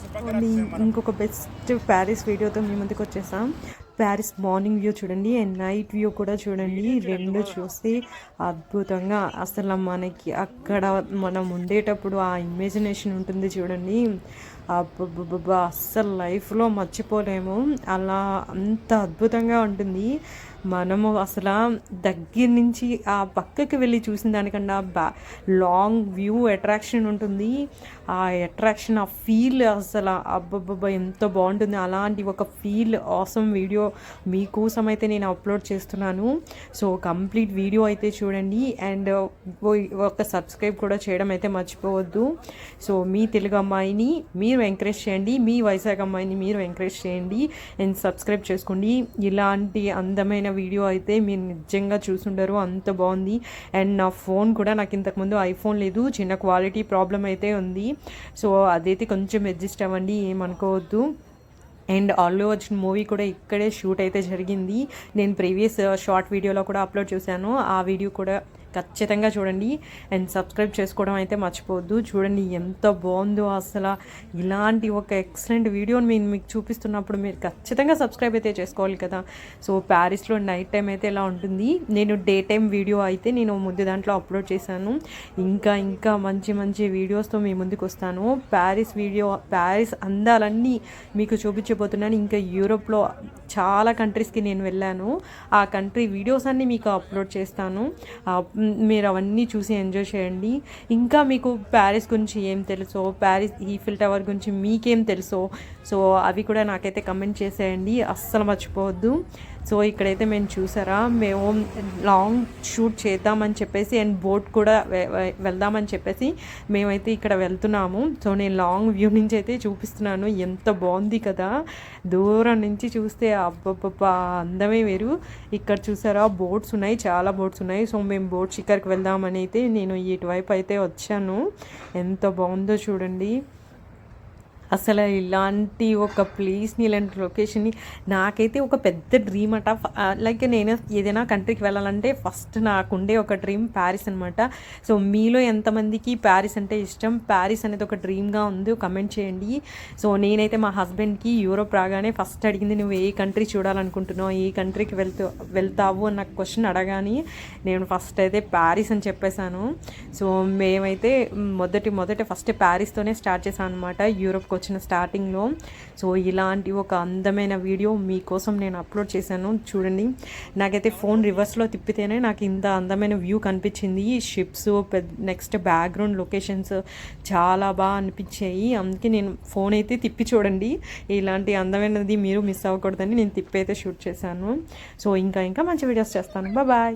అండి ఇంకొక best Paris వీడియోతో మీ ముందుకు వచ్చేసాం. ప్యారిస్ మార్నింగ్ వ్యూ చూడండి అండ్ నైట్ వ్యూ కూడా చూడండి. రెండు చూస్తే అద్భుతంగా అసలు మనకి అక్కడ మనం ఉండేటప్పుడు ఆ ఇమేజినేషన్ ఉంటుంది చూడండి. అస్సలు లైఫ్లో మర్చిపోలేము. అలా అంత అద్భుతంగా ఉంటుంది. మనము అసలు దగ్గర నుంచి ఆ పక్కకి వెళ్ళి చూసిన దానికన్నా బ్యా లాంగ్ వ్యూ అట్రాక్షన్ ఉంటుంది. ఆ అట్రాక్షన్ ఆ ఫీల్ అసలు అబ్బబ్బబ్బా ఎంత బాగుంటుంది. అలాంటి ఒక ఫీల్ ఆసమ్ వీడియో మీకోసం అయితే నేను అప్లోడ్ చేస్తున్నాను. సో కంప్లీట్ వీడియో అయితే చూడండి. అండ్ ఒక సబ్స్క్రైబ్ కూడా చేయడం అయితే మర్చిపోవద్దు. సో మీ తెలుగు అమ్మాయిని మీరు ఎంకరేజ్ చేయండి. మీ వైజాగ్ అమ్మాయిని మీరు ఎంకరేజ్ చేయండి. అండ్ సబ్స్క్రైబ్ చేసుకోండి. ఇలాంటి అందమైన వీడియో అయితే మీరు నిజంగా చూసుండరు అంత బాగుంది. అండ్ నా ఫోన్ కూడా నాకు ఇంతకుముందు ఐఫోన్ లేదు చిన్న క్వాలిటీ ప్రాబ్లం అయితే ఉంది. సో అదైతే కొంచెం అడ్జస్ట్ అవ్వండి ఏమనుకోవద్దు. అండ్ అల్లు వచ్చిన మూవీ కూడా ఇక్కడే షూట్ అయితే జరిగింది. నేను ప్రీవియస్ షార్ట్ వీడియోలో కూడా అప్లోడ్ చేశాను. ఆ వీడియో కూడా ఖచ్చితంగా చూడండి. అండ్ సబ్స్క్రైబ్ చేసుకోవడం అయితే మర్చిపోవద్దు. చూడండి ఎంత బాగుందో అసలు. ఇలాంటి ఒక ఎక్సలెంట్ వీడియోని నేను మీకు చూపిస్తున్నప్పుడు మీరు ఖచ్చితంగా సబ్స్క్రైబ్ అయితే చేసుకోవాలి కదా. సో ప్యారిస్లో నైట్ టైం అయితే ఇలా ఉంటుంది. నేను డే టైం వీడియో అయితే నేను ముందు దాంట్లో అప్లోడ్ చేశాను. ఇంకా ఇంకా మంచి మంచి వీడియోస్తో మీ ముందుకు వస్తాను. ప్యారిస్ వీడియో ప్యారిస్ అందాలన్నీ మీకు చూపించబోతున్నాను. ఇంకా యూరోప్లో చాలా కంట్రీస్కి నేను వెళ్ళాను. ఆ కంట్రీ వీడియోస్ అన్నీ మీకు అప్లోడ్ చేస్తాను. మీరు అవన్నీ చూసి ఎంజాయ్ చేయండి. ఇంకా మీకు ప్యారిస్ గురించి ఏం తెలుసో ప్యారిస్ ఈఫిల్ టవర్ గురించి మీకేం తెలుసో సో అవి కూడా నాకైతే కమెంట్ చేసేయండి. అస్సలు మర్చిపోవద్దు. సో ఇక్కడైతే మేము చూసారా? మేము లాంగ్ షూట్ చేద్దామని చెప్పేసి అండ్ బోట్ కూడా వెళ్దామని చెప్పేసి మేమైతే ఇక్కడ వెళ్తున్నాము. సో నేను లాంగ్ వ్యూ నుంచి అయితే చూపిస్తున్నాను. ఎంత బాగుంది కదా? దూరం నుంచి చూస్తే అబ్బబ్బబ్బా అందమే వేరు. ఇక్కడ చూసారా? బోట్స్ ఉన్నాయి చాలా బోట్స్ ఉన్నాయి. సో మేము బోట్ షికార్కి వెళ్దామని అయితే నేను ఇటువైపు అయితే వచ్చాను. ఎంత బాగుందో చూడండి. అసలు ఇలాంటి ఒక ప్లేస్ని ఇలాంటి లొకేషన్ని నాకైతే ఒక పెద్ద డ్రీమ్ అట. లైక్ నేను ఏదైనా కంట్రీకి వెళ్ళాలంటే ఫస్ట్ నాకుండే ఒక డ్రీమ్ ప్యారిస్ అనమాట సో మీలో ఎంతమందికి ప్యారిస్ అంటే ఇష్టం? ప్యారిస్ అనేది ఒక డ్రీమ్గా ఉంది కమెంట్ చేయండి. సో నేనైతే మా హస్బెండ్కి యూరోప్ రాగానే ఫస్ట్ అడిగింది నువ్వు ఏ కంట్రీ చూడాలనుకుంటున్నావు? ఏ కంట్రీకి వెళ్తూ వెళ్తావు? అని నాకు క్వశ్చన్ అడగాని నేను ఫస్ట్ అయితే ప్యారిస్ అని చెప్పేశాను. సో మేమైతే మొదటి మొదట ఫస్ట్ ప్యారిస్తోనే స్టార్ట్ చేశాను అనమాట యూరోప్కి వచ్చిన స్టార్టింగ్లో సో ఇలాంటి ఒక అందమైన వీడియో మీకోసం నేను అప్లోడ్ చేశాను. చూడండి. నాకైతే ఫోన్ రివర్స్లో తిప్పితేనే నాకు ఇంత అందమైన వ్యూ కనిపించింది. షిప్స్ నెక్స్ట్ బ్యాక్గ్రౌండ్ లొకేషన్స్ చాలా బాగా అనిపించాయి. అందుకే నేను ఫోన్ అయితే తిప్పి చూడండి. ఇలాంటి అందమైనది మీరు మిస్ అవ్వకూడదని నేను తిప్పి అయితే షూట్ చేశాను. సో ఇంకా ఇంకా మంచి వీడియోస్ చేస్తాను. బాయ్